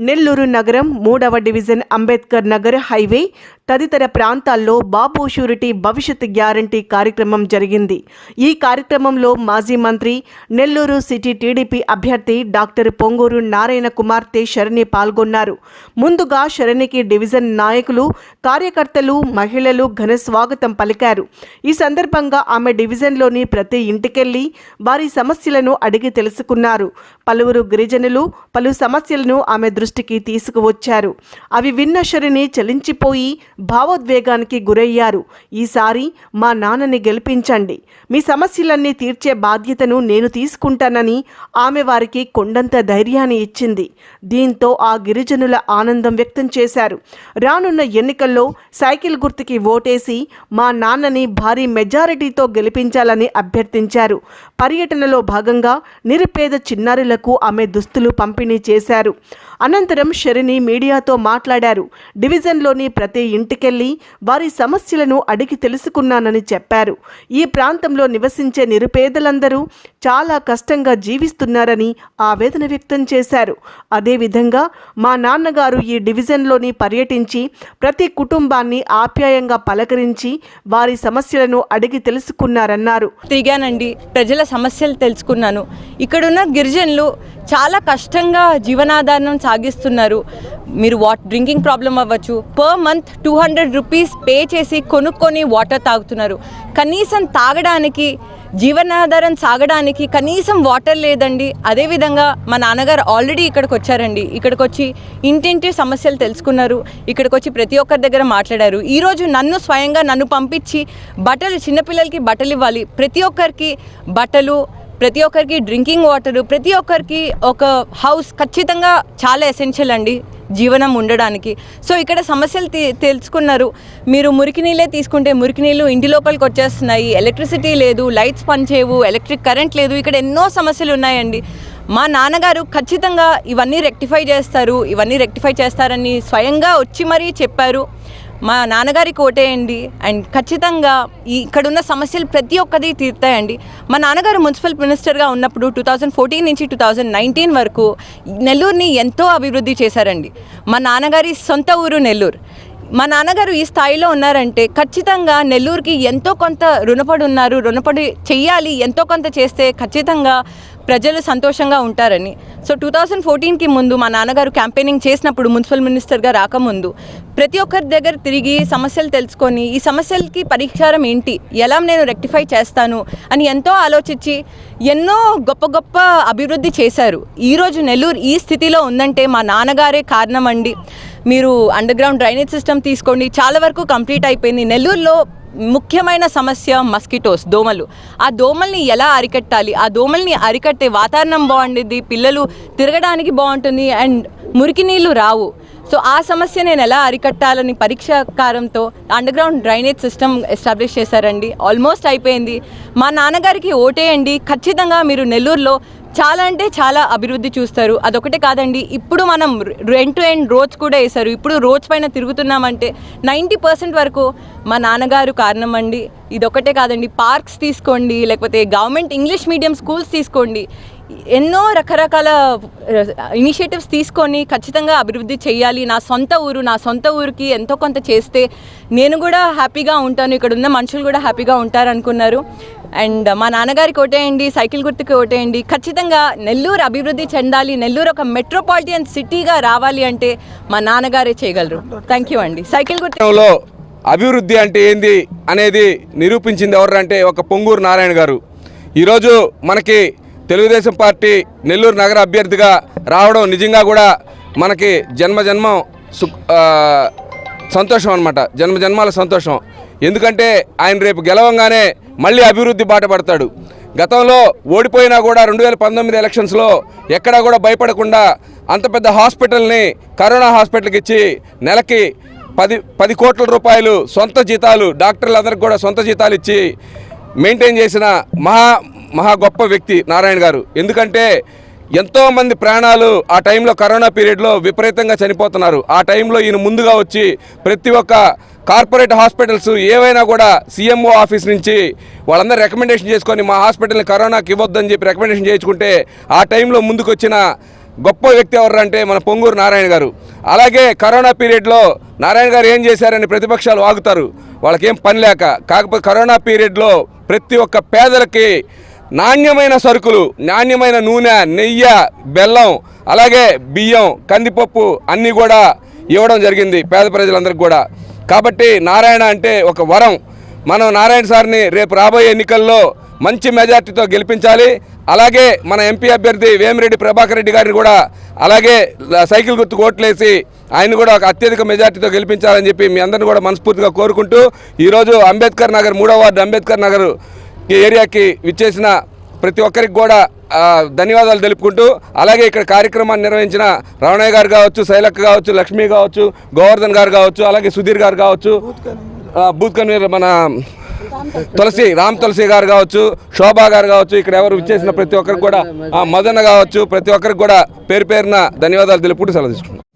నెల్లూరు నగరం మూడవ division Ambedkar Nagar highway తదితర ప్రాంతాల్లో బాబు షూరిటీ భవిష్యత్ గ్యారంటీ కార్యక్రమం జరిగింది. ఈ కార్యక్రమంలో మాజీ మంత్రి నెల్లూరు సిటీ టీడీపీ అభ్యర్థి డాక్టర్ పొంగూరు నారాయణ కుమార్తె శరణి పాల్గొన్నారు. ముందుగా శరణికి డివిజన్ నాయకులు కార్యకర్తలు మహిళలు ఘన స్వాగతం పలికారు. ఈ సందర్భంగా ఆమె డివిజన్లోని ప్రతి ఇంటికెళ్ళి వారి సమస్యలను అడిగి తెలుసుకున్నారు. పలువురు గిరిజనులు పలు సమస్యలను ఆమె దృష్టికి తీసుకువచ్చారు. అవి విన్న శరణి చలించిపోయి భావోద్వేగానికి గురయ్యారు. ఈసారి మా నాన్నని గెలిపించండి. మీ సమస్యలన్నీ తీర్చే బాధ్యతను నేను తీసుకుంటానని ఆమె వారికి కొండంత ధైర్యాన్ని ఇచ్చింది. దీంతో ఆ గిరిజనుల ఆనందం వ్యక్తం చేశారు. రానున్న ఎన్నికల్లో సైకిల్ గుర్తుకి ఓటేసి మా నాన్నని భారీ మెజారిటీతో గెలిపించాలని అభ్యర్థించారు. పర్యటనలో భాగంగా నిరుపేద చిన్నారులకు ఆమె దుస్తులు పంపిణీ చేశారు. అనంతరం శరణి మీడియాతో మాట్లాడారు. డివిజన్లోని ప్రతి ఇంటికెళ్ళి వారి సమస్యలను అడిగి తెలుసుకున్నానని చెప్పారు. ఈ ప్రాంతంలో నివసించే నిరుపేదలందరూ చాలా కష్టంగా జీవిస్తున్నారని ఆవేదన వ్యక్తం చేశారు. అదేవిధంగా మా నాన్నగారు ఈ డివిజన్లోని పర్యటించి ప్రతి కుటుంబాన్ని ఆప్యాయంగా పలకరించి వారి సమస్యలను అడిగి తెలుసుకున్నారన్నారు. తిరిగానండి. ప్రజల సమస్యలు తెలుసుకున్నాను. ఇక్కడున్న గిరిజనులు చాలా కష్టంగా జీవనాధారం సాగిస్తున్నారు. మీరు వాట్ డ్రింకింగ్ ప్రాబ్లం అవ్వచ్చు. Per month two hundred rupees pay చేసి కొనుక్కొని వాటర్ తాగుతున్నారు. కనీసం తాగడానికి జీవనాధారం సాగడానికి కనీసం వాటర్ లేదండి. అదేవిధంగా మా నాన్నగారు ఆల్రెడీ ఇక్కడికి వచ్చారండి. ఇక్కడికి వచ్చి ఇంటింటి సమస్యలు తెలుసుకున్నారు. ఇక్కడికి వచ్చి ప్రతి ఒక్కరి దగ్గర మాట్లాడారు. ఈరోజు నన్ను స్వయంగా నన్ను పంపించి బట్టలు చిన్నపిల్లలకి బట్టలు ఇవ్వాలి. ప్రతి ఒక్కరికి బట్టలు ప్రతి ఒక్కరికి డ్రింకింగ్ వాటర్ ప్రతి ఒక్కరికి ఒక హౌస్ ఖచ్చితంగా చాలా ఎసెన్షియల్ అండి జీవనం ఉండడానికి. సో ఇక్కడ సమస్యలు తెలుసుకున్నారు. మీరు మురికి నీళ్ళే తీసుకుంటే మురికి నీళ్ళు ఇంటి లోపలికి వచ్చేస్తున్నాయి. ఎలక్ట్రిసిటీ లేదు లైట్స్ పనిచేయవు ఎలక్ట్రిక్ కరెంట్ లేదు. ఇక్కడ ఎన్నో సమస్యలు ఉన్నాయండి. మా నాన్నగారు ఖచ్చితంగా ఇవన్నీ రెక్టిఫై చేస్తారు. ఇవన్నీ రెక్టిఫై చేస్తారని స్వయంగా వచ్చి మరీ చెప్పారు. మా నాన్నగారికి ఓటేయండి అండ్. ఖచ్చితంగా ఈ ఇక్కడున్న సమస్యలు ప్రతి ఒక్కది తీరుతాయండి. మా నాన్నగారు మున్సిపల్ మినిస్టర్గా ఉన్నప్పుడు టూ థౌజండ్ ఫోర్టీన్ నుంచి టూ థౌజండ్ నైన్టీన్ వరకు నెల్లూరుని ఎంతో అభివృద్ధి చేశారండి. మా నాన్నగారి సొంత ఊరు నెల్లూరు. మా నాన్నగారు ఈ స్థాయిలో ఉన్నారంటే ఖచ్చితంగా నెల్లూరుకి ఎంతో కొంత రుణపడి ఉన్నారు. రుణపడి చెయ్యాలి. ఎంతో కొంత చేస్తే ఖచ్చితంగా ప్రజలు సంతోషంగా ఉంటారని. సో టూ థౌజండ్ ఫోర్టీన్కి ముందు మా నాన్నగారు క్యాంపెయినింగ్ చేసినప్పుడు మున్సిపల్ మినిస్టర్గా రాకముందు ప్రతి ఒక్కరి దగ్గర తిరిగి సమస్యలు తెలుసుకొని ఈ సమస్యలకి పరిష్కారం ఏంటి? ఎలా నేను రెక్టిఫై చేస్తాను? అని ఎంతో ఆలోచించి ఎన్నో గొప్ప గొప్ప అభివృద్ధి చేశారు. ఈరోజు నెల్లూరు ఈ స్థితిలో ఉందంటే మా నాన్నగారే కారణం అండి మీరు అండర్ గ్రౌండ్ డ్రైనేజ్ సిస్టమ్ తీసుకోండి. చాలా వరకు కంప్లీట్ అయిపోయింది. నెల్లూరులో ముఖ్యమైన సమస్య మస్కిటోస్ దోమలు. ఆ దోమల్ని ఎలా అరికట్టాలి? ఆ దోమల్ని అరికట్టే వాతావరణం బాగుండేది పిల్లలు తిరగడానికి బాగుంటుంది అండ్ మురికి నీళ్ళు రావు. సో ఆ సమస్య నేను ఎలా అరికట్టాలని పరీక్షాకారంతో అండర్గ్రౌండ్ డ్రైనేజ్ సిస్టమ్ ఎస్టాబ్లిష్ చేశారండి. ఆల్మోస్ట్ అయిపోయింది. మా నాన్నగారికి ఓటేయండి. ఖచ్చితంగా మీరు నెల్లూరులో చాలా అంటే చాలా అభివృద్ధి చూస్తారు. అదొకటే కాదండి ఇప్పుడు మనం రెంట్ టు ఎండ్ రోడ్స్ కూడా వేశారు. ఇప్పుడు రోడ్స్ పైన తిరుగుతున్నామంటే నైంటీ పర్సెంట్ వరకు మా నాన్నగారు కారణం అండి. ఇదొకటే కాదండి పార్క్స్ తీసుకోండి లేకపోతే గవర్నమెంట్ ఇంగ్లీష్ మీడియం స్కూల్స్ తీసుకోండి. ఎన్నో రకరకాల ఇనిషియేటివ్స్ తీసుకొని ఖచ్చితంగా అభివృద్ధి చేయాలి. నా సొంత ఊరు నా సొంత ఊరికి ఎంతో కొంత చేస్తే నేను కూడా హ్యాపీగా ఉంటాను. ఇక్కడ ఉన్న మనుషులు కూడా హ్యాపీగా ఉంటారు అనుకున్నారు అండ్ మా నాన్నగారికి ఓటేయండి సైకిల్ గుర్తుకి ఓటేయండి. ఖచ్చితంగా నెల్లూరు అభివృద్ధి చెందాలి నెల్లూరు ఒక మెట్రోపాలిటన్ సిటీగా రావాలి అంటే మా నాన్నగారే చేయగలరు. థ్యాంక్ యూ అండి. సైకిల్ గుర్తులో అభివృద్ధి అంటే ఏంది అనేది నిరూపించింది ఎవరంటే ఒక పొంగూరు నారాయణ గారు. ఈరోజు మనకి తెలుగుదేశం పార్టీ నెల్లూరు నగర అభ్యర్థిగా రావడం నిజంగా కూడా మనకి జన్మ జన్మం సంతోషం అనమాట జన్మ జన్మాల సంతోషం. ఎందుకంటే ఆయన రేపు గెలవంగానే మళ్ళీ అభివృద్ధి బాట పడతాడు. గతంలో ఓడిపోయినా కూడా రెండు వేల పంతొమ్మిది ఎలక్షన్స్లో ఎక్కడా కూడా భయపడకుండా అంత పెద్ద హాస్పిటల్ని కరోనా హాస్పిటల్కి ఇచ్చి నెలకి పది పది కోట్ల రూపాయలు సొంత జీతాలు డాక్టర్లందరికి కూడా సొంత జీతాలు ఇచ్చి మెయింటైన్ చేసిన మహా మహా గొప్ప వ్యక్తి నారాయణ గారు. ఎందుకంటే ఎంతోమంది ప్రాణాలు ఆ టైంలో కరోనా పీరియడ్లో విపరీతంగా చనిపోతున్నారు. ఆ టైంలో ఈయన ముందుగా వచ్చి ప్రతి ఒక్క కార్పొరేట్ హాస్పిటల్స్ ఏవైనా కూడా సీఎంఓ ఆఫీస్ నుంచి వాళ్ళందరూ రికమెండేషన్ చేసుకొని మా హాస్పిటల్ని కరోనాకి ఇవ్వద్దని చెప్పి రికమెండేషన్ చేయించుకుంటే ఆ టైంలో ముందుకొచ్చిన గొప్ప వ్యక్తి ఎవరు అంటే మన పొంగూరు నారాయణ గారు. అలాగే కరోనా పీరియడ్లో నారాయణ గారు ఏం చేశారని ప్రతిపక్షాలు వాగుతారు. వాళ్ళకేం పని లేక. కాకపోతే కరోనా పీరియడ్లో ప్రతి ఒక్క పేదలకి నాణ్యమైన సరుకులు నాణ్యమైన నూనె నెయ్యి బెల్లం అలాగే బియ్యం కందిపప్పు అన్నీ కూడా ఇవ్వడం జరిగింది పేద ప్రజలందరికీ కూడా. కాబట్టి నారాయణ అంటే ఒక వరం. మనం నారాయణ సార్ని రేపు రాబోయే ఎన్నికల్లో మంచి మెజార్టీతో గెలిపించాలి. అలాగే మన ఎంపీ అభ్యర్థి వేమిరెడ్డి ప్రభాకర్ రెడ్డి గారిని కూడా అలాగే సైకిల్ గుర్తు ఓట్లేసి ఆయన కూడా ఒక అత్యధిక మెజార్టీతో గెలిపించాలని చెప్పి మీ అందరిని కూడా మనస్ఫూర్తిగా కోరుకుంటూ ఈరోజు అంబేద్కర్ నగర్ మూడో వార్డు అంబేద్కర్ నగర్ ఈ ఏరియాకి విచ్చేసిన ప్రతి ఒక్కరికి కూడా ధన్యవాదాలు తెలుపుకుంటూ అలాగే ఇక్కడ కార్యక్రమాన్ని నిర్వహించిన రమణయ్య గారు కావచ్చు శైలక్క కావచ్చు లక్ష్మి కావచ్చు గోవర్ధన్ గారు కావచ్చు అలాగే సుధీర్ గారు కావచ్చు బూత్ కన్వీనర్ మన తులసి రామ్ తులసి గారు కావచ్చు శోభా గారు కావచ్చు ఇక్కడ ఎవరు విచ్చేసిన ప్రతి ఒక్కరికి కూడా ఆ, కావచ్చు ప్రతి ఒక్కరికి కూడా పేరు పేరున ధన్యవాదాలు తెలుపుకుంటూ సెలవు తీసుకుంటున్నాం.